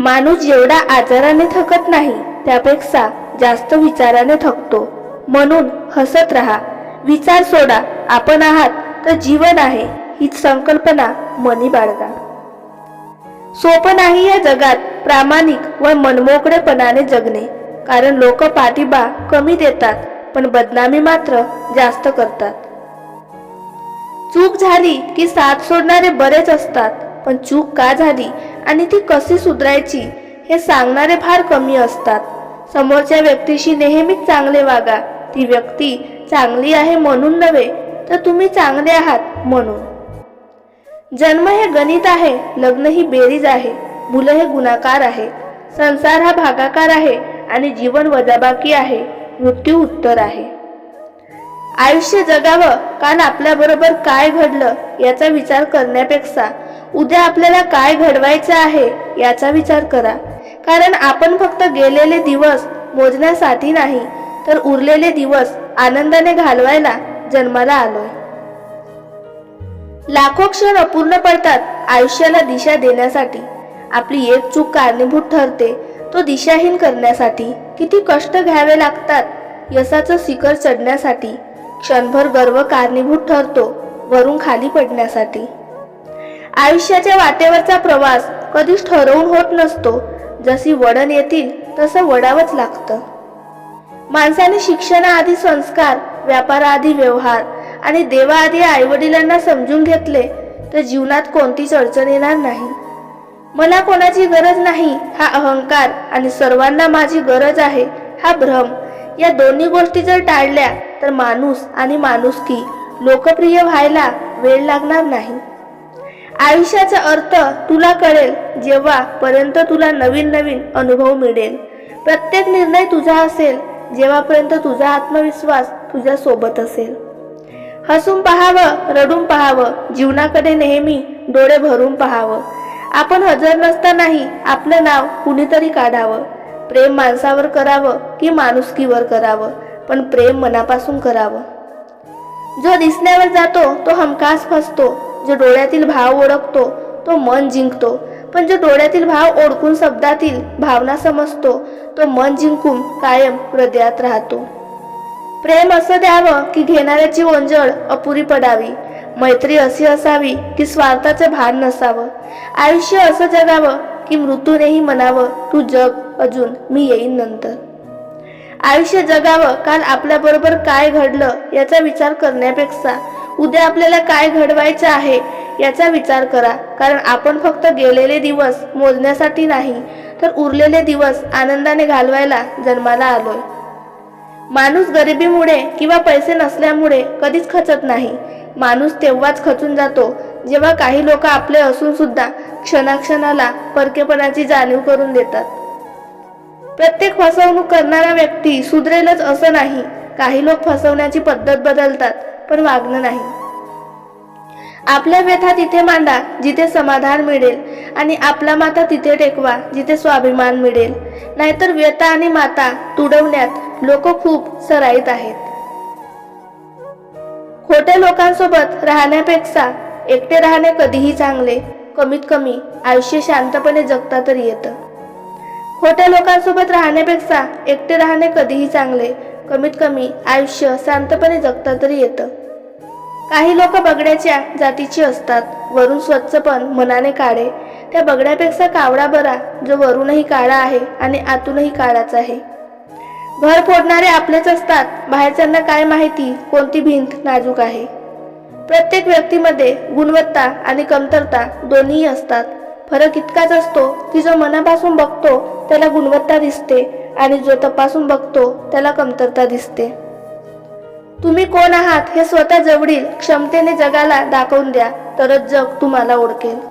माणूस जेवढा आजाराने थकत नाही त्यापेक्षा जास्त विचाराने थकतो. म्हणून हसत राहा. विचार सोडा. आपण आहात तर जीवन आहे हीच संकल्पना मनी बाळगा. सोपं नाही या जगात प्रामाणिक व मनमोकळेपणाने जगणे. कारण लोक पाठिंबा कमी देतात पण बदनामी मात्र जास्त करतात. चूक झाली की साथ सोडणारे बरेच असतात पण चूक का झाली आणि ती कशी सुधारायची हे सांगणारे फार कमी असतात. समोरच्या व्यक्तीशी नेहमीच चांगले वागा. ती व्यक्ती चांगली आहे म्हणून नव्हे तर तुम्ही चांगले आहात म्हणून. जन्म हे गणित आहे लग्न ही बेरीज आहे मुलं हे गुणाकार आहे. संसार हा भागाकार आहे आणि जीवन वजाबाकी आहे मृत्यू उत्तर आहे. आयुष्य जगावं काल आपल्याबरोबर काय घडलं याचा विचार करण्यापेक्षा उद्या आपल्याला काय घडवायचं आहे याचा विचार करा. कारण आपण फक्त गेलेले दिवस मोजण्यासाठी नाही तर उरलेले दिवस आनंदाने घालवायला जन्माला आलोय. लाखो क्षण अपूर्ण पडतात आयुष्याला दिशा देण्यासाठी. आपली एक चूक कारणीभूत ठरते तो दिशाहीन करण्यासाठी. किती कष्ट घ्यावे लागतात यशाचं शिखर चढण्यासाठी. क्षणभर गर्व कारणीभूत ठरतो वरून खाली पडण्यासाठी. आयुष्याच्या वाटेवरचा प्रवास कधीच ठरवून होत नसतो. जशी वडण येतील तसं वडावंच लागतं. माणसाने शिक्षणाआधी संस्कार व्यापाराआधी व्यवहार आणि देवाआधी आईवडिलांना समजून घेतले तर जीवनात कोणतीच अडचण येणार नाही. मला कोणाची गरज नाही हा अहंकार आणि सर्वांना माझी गरज आहे हा भ्रम. या दोन्ही गोष्टी जर टाळल्या तर माणूस आणि माणुसकी लोकप्रिय व्हायला वेळ लागणार नाही. आयुष्याचा अर्थ तुला कळेल जेव्हा पर्यंत तुला नवीन नवीन अनुभव मिळेल. प्रत्येक निर्णय तुझा असेल जेव्हापर्यंत तुझा आत्मविश्वास तुझ्या सोबत असेल. हसून पहावं रडून पहावं जीवनाकडे नेहमी डोळे भरून पहावं. आपण हजर नसतानाही आपलं नाव कुणीतरी काढावं. प्रेम माणसावर करावं की माणुसकीवर करावं पण प्रेम मनापासून करावं. जो दिसण्यावर जातो तो हमखास फसतो. जो डोळ्यातील भाव ओळखतो तो मन जिंकतो. पण जो डोळ्यातील भाव ओळखून शब्दातील भावना समजतो तो मन जिंकून कायम हृदयात राहतो. प्रेम असं द्यावं की घेणाऱ्याची ओंजळ अपुरी पडावी. मैत्री अशी असावी की स्वार्थाचे भान नसावं. आयुष्य असं जगावं की मृत्यूनेही म्हणावं तू जग अजून मी येईन नंतर. आयुष्य जगावं काल आपल्याबरोबर काय घडलं याचा विचार करण्यापेक्षा उद्या आपल्याला काय घडवायचं आहे याचा विचार करा. कारण आपण फक्त गेलेले दिवस मोजण्यासाठी नाही तर उरलेले दिवस आनंदाने घालवायला जन्माला आलोय. माणूस गरिबीमुळे किंवा पैसे नसल्यामुळे कधीच खचत नाही. माणूस तेव्हाच खचून जातो जेव्हा काही लोक आपले असून सुद्धा क्षणाक्षणाला परकेपणाची जाणीव करून देतात. प्रत्येक फसवणूक करणारा व्यक्ती सुधरेलच असं नाही. काही लोक फसवण्याची पद्धत बदलतात. पण वागणं नाही. आपल्या व्यथा तिथे मांडा जिथे समाधान मिळेल. आणि आपला माता तिथे टेकवा जिथे स्वाभिमान मिळेल. नाहीतर व्यथा आणि माता तुडवण्यात लोक खूप सराईत आहेत. खोट्या लोकांसोबत राहण्यापेक्षा एकटे राहणे कधीही चांगले. कमीत कमी आयुष्य शांतपणे जगता तरी येतं. खोट्या लोकांसोबत राहण्यापेक्षा एकटे राहणे कधीही चांगले. कमीत कमी आयुष्य शांतपणे जगता तरी येतं. काही लोक बगड्याच्या जातीची असतात. वरून स्वच्छ पण मनाने काळे त्या बगड्यापेक्षा कावडा बरा जो वरूनही काळा आहे आणि आतूनही काळाच आहे. घर फोडणारे आपलेच असतात. बाहेरच्यांना काय माहिती कोणती भिंत नाजूक आहे. प्रत्येक व्यक्तीमध्ये गुणवत्ता आणि कमतरता दोन्ही असतात. फरक इतकाच असतो की जो मनापासून बघतो त्याला गुणवत्ता दिसते आणि जो तपासून बघतो त्याला कमतरता दिसते. तुम्ही कोण आहात हे स्वतः जवळील क्षमतेने जगाला दाखवून द्या तरच जग तुम्हाला ओळखेल.